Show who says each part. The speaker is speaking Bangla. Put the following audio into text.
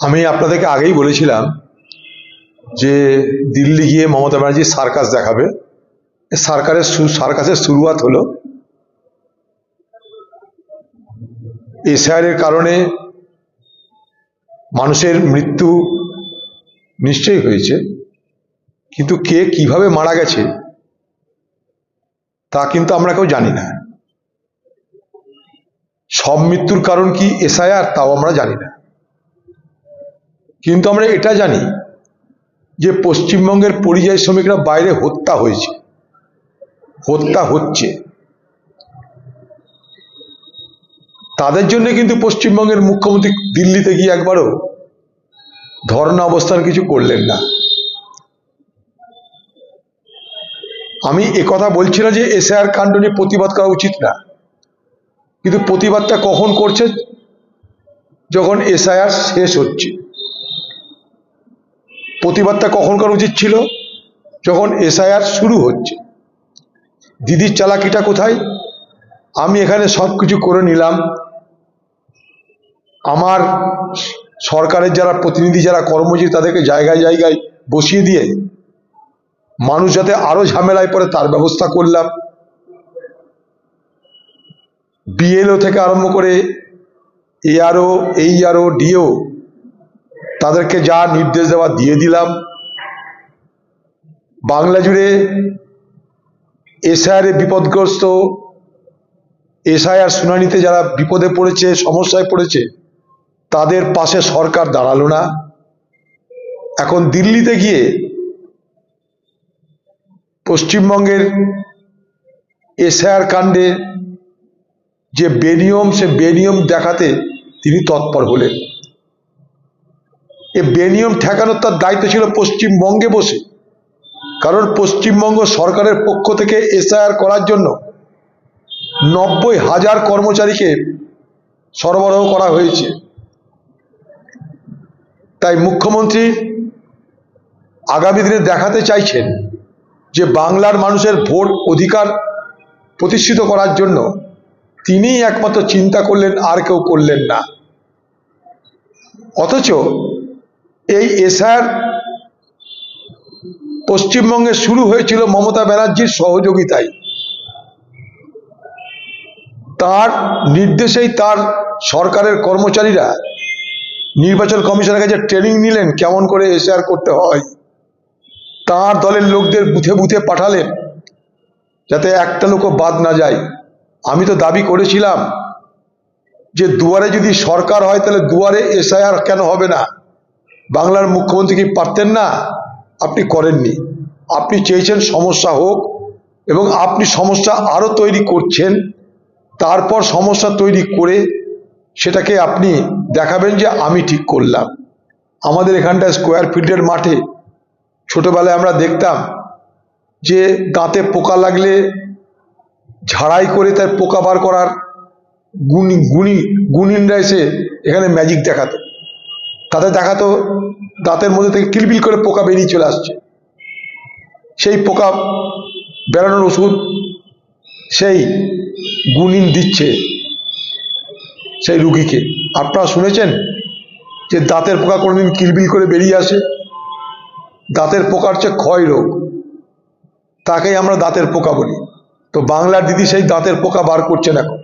Speaker 1: আমি আপনাদেরকে আগেই বলেছিলাম যে দিল্লি গিয়ে মমতা ব্যানার্জি সার্কাস দেখাবে। সার্কারের সার্কাসের শুরুয়াত হলো এসআইআরের কারণে মানুষের মৃত্যু নিশ্চয়ই হয়েছে, কিন্তু কে কীভাবে মারা গেছে তা কিন্তু আমরা কেউ জানি না। সব মৃত্যুর কারণ কি এসআইআর? তাও আমরা জানি না। কিন্তু আমরা এটা জানি যে পশ্চিমবঙ্গের পরিযায়ী শ্রমিকরা বাইরে হত্যা হয়েছে। হত্যা হচ্ছে। তাদের জন্য কিন্তু পশ্চিমবঙ্গের মুখ্যমন্ত্রী দিল্লিতে গিয়ে একবারও ধর্ণা অবস্থান কিছু করলেন না। আমি কথা বলছি না যে এসআইআর কাণ্ড নিয়ে প্রতিবাদ করা উচিত না। কিন্তু প্রতিবাদটা কখন করছে? যখন এসআইআর শেষ হচ্ছে। প্রতিবাদটা কখন করা উচিত ছিল? যখন এসআইআর শুরু হচ্ছে। দিদির চালাকিটা কোথায়? আমি এখানে সব কিছু করে নিলাম। আমার সরকারের যারা প্রতিনিধি, যারা কর্মজীবী, তাদেরকে জায়গায় জায়গায় বসিয়ে দিয়ে মানুষ যাতে আরও ঝামেলায় পড়ে, তার ব্যবস্থা করলাম। বিএলও থেকে আরম্ভ করে এআরও এইআরও ডিও তাদেরকে যা নির্দেশ দেওয়া দিয়ে দিলাম। বাংলা জুড়ে এসআইআর বিপদগ্রস্ত, এসআইআর শুনানিতে যারা বিপদে পড়েছে, সমস্যায় পড়েছে, তাদের পাশে সরকার দাঁড়াল না। এখন দিল্লিতে গিয়ে পশ্চিমবঙ্গের এসআইআর কাণ্ডে যে বেনিয়ম, সে বেনিয়ম দেখাতে তিনি তৎপর হলেন। এ বেনিয়ম ঠেকানোর তার দায়িত্ব ছিল পশ্চিমবঙ্গে বসে। কারণ পশ্চিমবঙ্গ সরকারের পক্ষ থেকে এসআইআর করার জন্য নব্বই হাজার কর্মচারীকে সরবরাহ করা হয়েছে। তাই মুখ্যমন্ত্রী আগামী দিনে দেখাতে চাইছেন যে বাংলার মানুষের ভোট অধিকার প্রতিষ্ঠিত করার জন্য তিনিই একমাত্র চিন্তা করলেন আর কেউ করলেন না। অথচ এই এসআর পশ্চিমবঙ্গে শুরু হয়েছিল মমতা ব্যানার্জির সহযোগিতায়। তার নির্দেশেই তার সরকারের কর্মচারীরা নির্বাচন কমিশনের কাছে ট্রেনিং নিলেন কেমন করে এসআর করতে হয়। তার দলের লোকদের বুথে বুথে পাঠালেন যাতে একটা লোকও বাদ না যায়। আমি তো দাবি করেছিলাম যে দুয়ারে যদি সরকার হয় তাহলে দুয়ারে এসআইআর কেন হবে না? বাংলার মুখ্যমন্ত্রী কি পারতেন না? আপনি করেননি। আপনি চেয়েছেন সমস্যা হোক এবং আপনি সমস্যা আরও তৈরি করছেন, তারপর সমস্যা তৈরি করে সেটাকে আপনি দেখাবেন যে আমি ঠিক করলাম। আমাদের এখানটায় স্কোয়ার ফিল্ডের মাঠে ছোটবেলায় আমরা দেখতাম যে দাঁতে পোকা লাগলে ঝাড়াই করে তার পোকা বার করার গুণী গুণী গুণিনরা এসে এখানে ম্যাজিক দেখাতো। তাতে দেখাতো দাঁতের মধ্যে থেকে কিলবিল করে পোকা বেরিয়ে চলে আসছে। সেই পোকা বেরানোর ওষুধ সেই গুণিন দিচ্ছে সেই রুগীকে। আপনারা শুনেছেন যে দাঁতের পোকা কোনোদিন কিলবিল করে বেরিয়ে আসে? দাঁতের পোকার হচ্ছে ক্ষয় রোগ। তাকেই আমরা দাঁতের পোকা বলি। তো বাংলার দিদি সেই দাঁতের পোকা বার করছেন এখন।